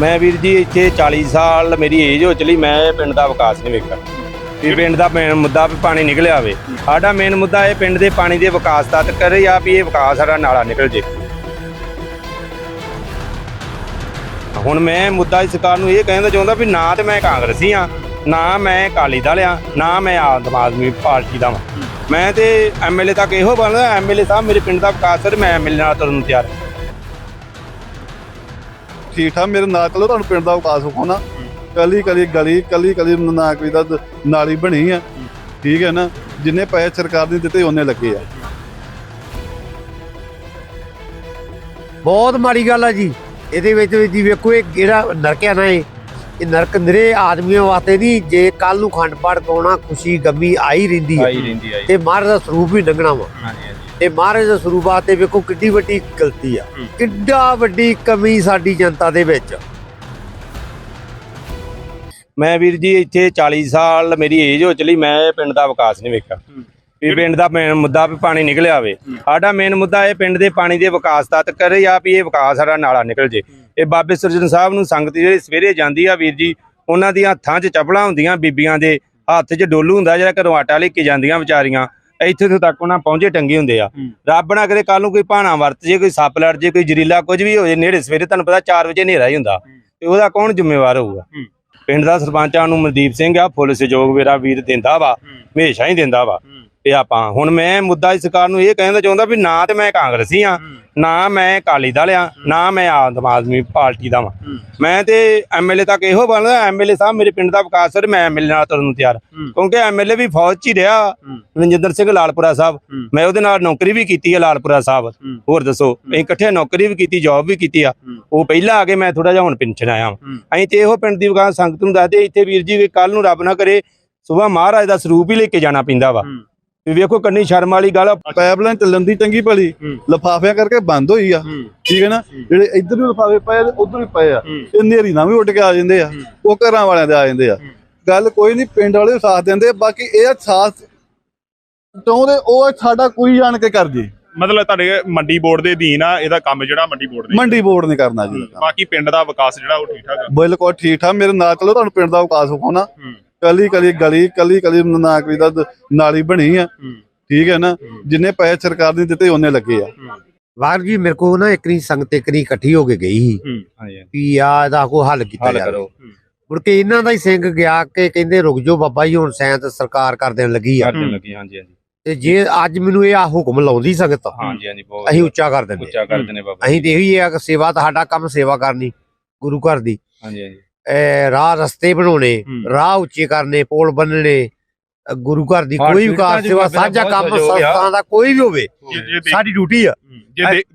ਮੈਂ ਵੀਰ ਜੀ ਇੱਥੇ 40 ਸਾਲ ਮੇਰੀ ਏਜ ਹੋ ਚਲੀ, ਮੈਂ ਪਿੰਡ ਦਾ ਵਿਕਾਸ ਨਹੀਂ ਵੇਖਿਆ। ਵੀ ਪਿੰਡ ਦਾ ਮੇਨ ਮੁੱਦਾ ਵੀ ਪਾਣੀ ਨਿਕਲਿਆ ਆਵੇ ਸਾਡਾ ਮੇਨ ਮੁੱਦਾ ਇਹ ਪਿੰਡ ਦੇ ਪਾਣੀ ਦੇ ਵਿਕਾਸ ਤੱਕ ਕਰੇ ਜਾਂ ਵੀ ਇਹ ਵਿਕਾਸ ਸਾਡਾ ਨਾਲਾ ਨਿਕਲ ਜੇ। ਹੁਣ ਮੈਂ ਮੁੱਦਾ ਇਸ ਸਰਕਾਰ ਨੂੰ ਇਹ ਕਹਿਣਾ ਚਾਹੁੰਦਾ ਵੀ ਨਾ ਤੇ ਮੈਂ ਕਾਂਗਰਸੀ ਆ ਨਾ ਮੈਂ ਅਕਾਲੀ ਦਲ ਆ ਨਾ ਮੈਂ ਆਮ ਆਦਮੀ ਪਾਰਟੀ ਦਾ ਵਾਂ। ਮੈਂ ਤੇ ਐਮਐਲਏ ਤੱਕ ਇਹੋ ਬਣਦਾ ਐਮਐਲਏ ਸਾਹਿਬ ਮੇਰੇ ਪਿੰਡ ਦਾ ਵਿਕਾਸ ਕਰੇ ਮੈਂ ਐਮਐਲਏ ਨਾਲ ਤੁਰਨ ਤਿਆਰ ਹਾਂ। ਠੀਕ ਠਾਕ ਮੇਰੇ ਨਾਲ ਚਲੋ ਤੁਹਾਨੂੰ ਪਿੰਡ ਦਾ ਵਿਕਾਸ ਹੋਣਾ ਕਲੀ ਕਲੀ ਗਲੀ ਕਲੀ ਕਲੀ ਨਾ ਕੋਈ ਦਾ ਨਾਲੀ ਬਣੀ ਆ। ਠੀਕ ਹੈ ਨਾ ਜਿੰਨੇ ਪੈਸੇ ਸਰਕਾਰ ਨੇ ਦਿੱਤੇ ਉਹਨੇ ਲੱਗੇ ਆ। ਬਹੁਤ ਮਾੜੀ ਗੱਲ ਆ ਜੀ। ਇਹਦੇ ਵਿੱਚ ਵੀ ਜੀ ਵੇਖੋ ਇਹ ਜਿਹੜਾ ਨਰਕ ਆ ਨਾ ਇਹ ਇਹ ਨਰਕ ਨਿਰੇ ਆਦਮੀਆਂ ਵਾਸਤੇ ਨਹੀਂ ਜੇ ਕੱਲ ਨੂੰ ਖੰਡ ਪਾਠ ਪਾਉਣਾ ਖੁਸ਼ੀ ਗਮੀ ਆਈ ਰਹਿੰਦੀ ਹੈ ਤੇ ਮਹਾਰਾਜ ਦਾ ਸਰੂਪ ਵੀ ਲੰਘਣਾ ਵਾ। ਹਾਂਜੀ ਹਾਂਜੀ। ਤੇ ਮਹਾਰਾਜ ਦੇ ਸਰੂਪਾਤ ਤੇ ਵੇਖੋ ਕਿੱਡੀ ਵੱਡੀ ਗਲਤੀ ਆ। ਕਿੱਡਾ ਵੱਡੀ ਕਮੀ ਸਾਡੀ ਜਨਤਾ ਦੇ ਵਿੱਚ। ਮੈਂ ਵੀਰ ਜੀ ਇੱਥੇ 40 ਸਾਲ ਮੇਰੀ ਏਜ ਹੋ ਚਲੀ ਮੈਂ ਪਿੰਡ ਦਾ ਵਿਕਾਸ ਨਹੀਂ ਵੇਖਿਆ। ਵੀ ਪਿੰਡ ਦਾ ਮੇਨ ਮੁੱਦਾ ਵੀ ਪਾਣੀ ਨਿਕਲਿਆ ਆਵੇ। ਸਾਡਾ ਮੇਨ ਮੁੱਦਾ ਇਹ ਪਿੰਡ ਦੇ ਪਾਣੀ ਦੇ ਵਿਕਾਸ ਤੱਕ ਕਰੇ ਜਾਂ ਵੀ ਇਹ ਵਿਕਾਸ ਸਾਡਾ ਨਾਲਾ ਨਿਕਲ ਜੇ। ਇਹ ਬਾਬੇ ਸਰਜਨ ਸਾਹਿਬ ਨੂੰ ਸੰਗਤ ਜਿਹੜੀ ਸਵੇਰੇ ਜਾਂਦੀ ਆ ਵੀਰ ਜੀ ਉਹਨਾਂ ਦੀਆਂ ਹੱਥਾਂ 'ਚ ਚੱਪਲਾਂ ਹੁੰਦੀਆਂ ਬੀਬੀਆਂ ਦੇ ਹੱਥ 'ਚ ਡੋਲੂ ਹੁੰਦਾ ਜਿਹੜਾ ਘਰੋਂ ਆਟਾ ਲੈ ਕੇ ਜਾਂਦੀਆਂ ਵਿਚਾਰੀਆਂ। ਇੱਥੇ ਤੋਂ ਤੱਕ ਉਹਨਾਂ ਪਹੁੰਚੇ ਟੰਗੇ ਹੁੰਦੇ ਆ। ਰੱਬ ਨਾ ਕਰੇ ਕੱਲ ਨੂੰ ਕੋਈ ਭਾਣਾ ਵਰਤ ਜੇ ਕੋਈ ਸੱਪ ਲੜ ਜੇ ਕੋਈ ਜ਼ਰੀਲਾ ਕੁਝ ਵੀ ਹੋ ਜੇ ਨੇੜੇ ਸਵੇਰੇ ਤੁਹਾਨੂੰ ਪਤਾ 4 ਵਜੇ ਹਨੇਰਾ ਹੀ ਹੁੰਦਾ। ਤੇ ਉਹਦਾ ਕੌਣ ਜ਼ਿੰਮੇਵਾਰ ਹੋਊਗਾ? ਪਿੰਡ ਦਾ ਸਰਪੰਚਾਂ ਨੂੰ ਮਨਦੀਪ ਸਿੰਘ ਆ ਫੁੱਲ ਸਹਿਯੋਗ ਮੇਰਾ ਵੀਰ ਦਿੰਦਾ ਵਾ ਹਮੇਸ਼ਾ ਹੀ ਦਿੰਦਾ ਵਾ। ਤੇ ਆਪਾਂ ਹੁਣ ਮੈਂ ਮੁੱਦਾ ਇਸ ਸਰਕਾਰ ਨੂੰ ਇਹ ਕਹਿਣਾ ਚਾਹੁੰਦਾ ਵੀ ਨਾ ਤੇ ਮੈਂ ਕਾਂਗਰਸੀ ਆ ਨਾ ਮੈਂ ਅਕਾਲੀ ਦਲ ਆ ਨਾ ਮੈਂ ਆਮ ਆਦਮੀ ਪਾਰਟੀ ਦਾ ਵਾਂ ਮੈਂ ਤੇ ਐਮਐਲਏ ਤੱਕ ਇਹੋ ਬਣਦਾ ਐਮਐਲਏ ਸਾਹਿਬ ਮੇਰੇ ਪਿੰਡ ਦਾ ਵਿਕਾਸ ਕਰੇ ਮੈਂ ਐਮਐਲਏ ਨਾਲ ਤੁਰਨ ਨੂੰ ਤਿਆਰ। ਕਿਉਂਕਿ ਐਮਐਲਏ ਵੀ ਫੌਜ 'ਚ ਹੀ ਰਿਹਾ ਰਣਜਿੰਦਰ ਸਿੰਘ ਲਾਲਪੁਰਾ ਸਾਹਿਬ। ਮੈਂ ਉਹਦੇ ਨਾਲ ਨੌਕਰੀ ਵੀ ਕੀਤੀ ਹੈ ਲਾਲਪੁਰਾ ਸਾਹਿਬ। ਹੋਰ ਦੱਸੋ ਅਸੀਂ ਇਕੱਠੇ ਨੌਕਰੀ ਵੀ ਕੀਤੀ ਜੌਬ ਵੀ ਕੀਤੀ ਆ। ਉਹ ਪਹਿਲਾਂ ਆ ਕੇ ਮੈਂ ਥੋੜਾ ਜਿਹਾ ਹੁਣ ਪੈਨਸ਼ਨ ਆਇਆ ਵਾਂ। ਅਸੀਂ ਤੇ ਇਹੋ ਪਿੰਡ ਦੀ ਵਿਕਾਸ ਸੰਗਤ ਨੂੰ ਦੱਸਦੇ ਇੱਥੇ ਵੀਰ ਜੀ ਕੱਲ ਨੂੰ ਰੱਬ ਨਾ ਕਰੇ ਸਵੇਰ ਮਹਾਰਾਜ ਦਾ ਸਰੂਪ ਹੀ ਲੈ ਕੇ ਜਾਣਾ ਪੈਂਦਾ ਵਾ। ਵੀ ਵੇਖੋ ਕੰਨੀ ਸ਼ਰਮ ਵਾਲੀ ਗੱਲ ਆ। ਪਾਈਪਲਾਈਨ ਚੱਲਣ ਦੀ ਚੰਗੀ ਭਲੀ ਲਫਾਫਿਆਂ ਕਰਕੇ ਬੰਦ ਹੋਈ ਆ। ਠੀਕ ਹੈ ਨਾ? ਜਿਹੜੇ ਇੱਧਰ ਵੀ ਲਫਾਫੇ ਪਏ ਤੇ ਉੱਧਰ ਵੀ ਪਏ ਆ। ਇਹ ਨੇਰੀ ਨਾਲ ਵੀ ਉੱਡ ਕੇ ਆ ਜਾਂਦੇ ਆ। ਉਹ ਘਰਾਂ ਵਾਲਿਆਂ ਦੇ ਆ ਜਾਂਦੇ ਆ। ਗੱਲ ਕੋਈ ਨਹੀਂ ਪਿੰਡ ਵਾਲੇ ਸਾਥ ਦਿੰਦੇ ਬਾਕੀ ਇਹ ਸਾਥ ਚਾਹੁੰਦੇ ਉਹ ਸਾਡਾ ਕੋਈ ਜਾਣ ਕੇ ਕਰ ਜੇ। ਮਤਲਬ ਤੁਹਾਡੇ ਮੰਡੀ ਬੋਰਡ ਦੇ ਅਧੀਨ ਆ ਇਹਦਾ ਕੰਮ ਜਿਹੜਾ ਮੰਡੀ ਬੋਰਡ ਦੇ ਮੰਡੀ ਬੋਰਡ ਨੇ ਕਰਨਾ ਜੀ। ਬਾਕੀ ਪਿੰਡ ਦਾ ਵਿਕਾਸ ਜਿਹੜਾ ਉਹ ਠੀਕ ਠਾਕ ਆ। ਬਿਲਕੁਲ ਠੀਕ ਠਾਕ ਮੇਰੇ ਨਾਲ ਚਲੋ ਤੁਹਾਨੂੰ ਪਿੰਡ ਦਾ ਵਿਕਾਸ ਹੋਣਾ ਹੂੰ। ਕਲੀ ਕਲੀ ਗਲੀ ਕਲੀ ਕਲੀ ਨਾ ਕੋਈ ਦਾ ਨਾਲੀ ਬਣੀ ਆ। ਠੀਕ ਹੈ ਨਾ? ਜਿੰਨੇ ਪੈਸੇ ਸਰਕਾਰ ਨੇ ਦਿੱਤੇ ਉਹਨੇ ਲੱਗੇ ਆ। ਵਾਰ ਜੀ ਮੇਰੇ ਕੋ ਨਾ ਇੱਕ ਰੀ ਸੰਗਤ ਇੱਕ ਰੀ ਇਕੱਠੀ ਹੋ ਕੇ ਗਈ ਸੀ। ਵੀ ਆ ਇਹਦਾ ਕੋ ਹੱਲ ਕੀਤਾ ਜਾਵੇ। ਮੁੜ ਕੇ ਇਹਨਾਂ ਦਾ ਹੀ ਸਿੰਘ ਗਿਆ ਕਿ ਕਹਿੰਦੇ ਰੁਕ ਜਾਓ ਬਾਬਾ ਜੀ ਹੁਣ ਸੈਂਤ ਸਰਕਾਰ ਕਰ ਦੇਣ ਲੱਗੀ ਆ। ਕਰਨ ਲੱਗੀ ਹਾਂਜੀ ਹਾਂਜੀ। ਤੇ ਜੇ ਅੱਜ ਮੈਨੂੰ ਇਹ ਆ ਹੁਕਮ ਲਾਉਂਦੀ ਸੰਗਤ ਹਾਂਜੀ ਹਾਂਜੀ ਬਹੁਤ ਅਸੀਂ ਉੱਚਾ ਕਰ ਦਿੰਦੇ ਉੱਚਾ ਕਰ ਦਿੰਦੇ ਬਾਬਾ ਅਸੀਂ ਤੇ ਇਹੀ ਆ ਕਿ ਸੇਵਾ ਤੁਹਾਡਾ ਕੰਮ ਸੇਵਾ ਕਰਨੀ ਗੁਰੂ ਘਰ ਦੀ। ਹਾਂਜੀ ਹਾਂਜੀ। ਰਾਹ ਰਸਤੇ ਬਣਾਉਣੇ। ਰਾਹ ਉੱਚੇ ਕਰਨੇ ਪੁਲ ਬੰਨਣੇ ਗੁਰੂ ਘਰ ਦੀ ਕੋਈ ਵੀ ਪੀੜਤਾਂ ਕਾਰ ਦੀ ਸੇਵਾ ਸਾਂਝਾ ਕੰਮ। ਸੰਸਥਾਂ ਦਾ ਕੋਈ ਵੀ ਹੋਵੇ ਸਾਡੀ ਡਿਊਟੀ ਆ।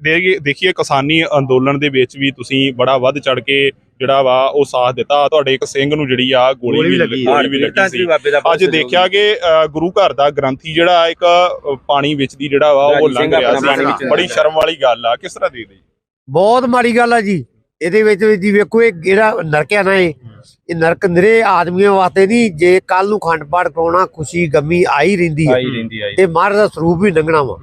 ਜੇ ਦੇਖੀਏ ਕਿਸਾਨੀ ਅੰਦੋਲਨ ਦੇ ਵਿੱਚ ਵੀ ਤੁਸੀਂ ਬੜਾ ਵੱਧ ਚੜ ਕੇ ਜਿਹੜਾ ਵਾ ਉਹ ਸਾਥ ਦਿੱਤਾ। ਤੁਹਾਡੇ ਇੱਕ ਸਿੰਘ ਨੂੰ ਜਿਹੜੀ ਆ ਗੋਲੀ ਵੀ ਲੱਗੀ, ਵੀ ਸੀ। ਅੱਜ ਦੇਖਿਆ ਕਿ ਗੁਰੂ ਘਰ ਦਾ ਗ੍ਰੰਥੀ ਜਿਹੜਾ ਇੱਕ ਪਾਣੀ ਵਿੱਚ ਦੀ ਜਿਹੜਾ ਵਾ ਉਹ ਲੰਘ ਰਿਹਾ ਸੀ। ਬੜੀ ਸ਼ਰਮ ਵਾਲੀ ਗੱਲ ਆ। ਕਿਸ ਤਰ੍ਹਾਂ ਦੇ ਦੇ ਬਹੁਤ ਮਾੜੀ ਗੱਲ ਆ ਜੀ। ਇਹਦੇ ਵਿੱਚ ਵੀ ਜੀ ਵੇਖੋ ਇਹ ਜਿਹੜਾ ਨਰਕ ਨਾ ਇਹ। ਇਹ ਨਰਕ ਨਿਰੇ ਆਦਮੀਆਂ ਵਾਸਤੇ ਨਹੀਂ ਜੇ ਕੱਲ ਨੂੰ ਖੰਡ ਪਾਠ ਪਾਉਣਾ ਖੁਸ਼ੀ ਗਮੀ ਆਈ ਰਹਿੰਦੀ ਹੈ। ਤੇ ਮਹਾਰਾਜ ਦਾ ਸਰੂਪ ਵੀ ਲੰਘਣਾ ਵਾ।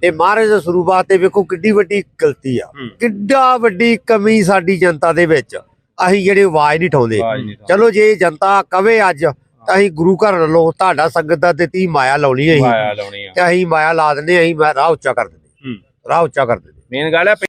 ਤੇ ਮਹਾਰਾਜ ਦੇ ਸਰੂਪਾਤ ਤੇ ਵੇਖੋ ਕਿੱਡੀ ਵੱਡੀ ਗਲਤੀ ਆ। ਕਿੱਡਾ ਵੱਡੀ ਕਮੀ ਸਾਡੀ ਜਨਤਾ ਦੇ ਵਿੱਚ। ਅਸੀਂ ਜਿਹੜੇ ਆਵਾਜ਼ ਨਹੀਂ ਠਾਉਂਦੇ। ਚਲੋ ਜੇ ਜਨਤਾ ਕਵੇ ਅੱਜ ਤਾਂ ਅਸੀਂ ਗੁਰੂ ਘਰ ਵੱਲੋਂ ਤੁਹਾਡਾ ਸੰਗਤ ਦਾ ਦਿੱਤੀ ਮਾਇਆ ਲਾਉਣੀ ਹੈ ਅਸੀਂ। ਮਾਇਆ ਲਾਉਣੀ ਆ। ਤੇ ਅਸੀਂ ਮਾਇਆ ਲਾ ਦਿੰਦੇ ਅਸੀਂ ਮੈਂ ਰਾਹ ਉੱਚਾ ਕਰ ਦਿੰਦੇ ਹੂੰ। ਰਾਹ ਉੱਚਾ ਕਰ ਦਿੰਦੇ ਮੇਨ ਗੱਲ ਹੈ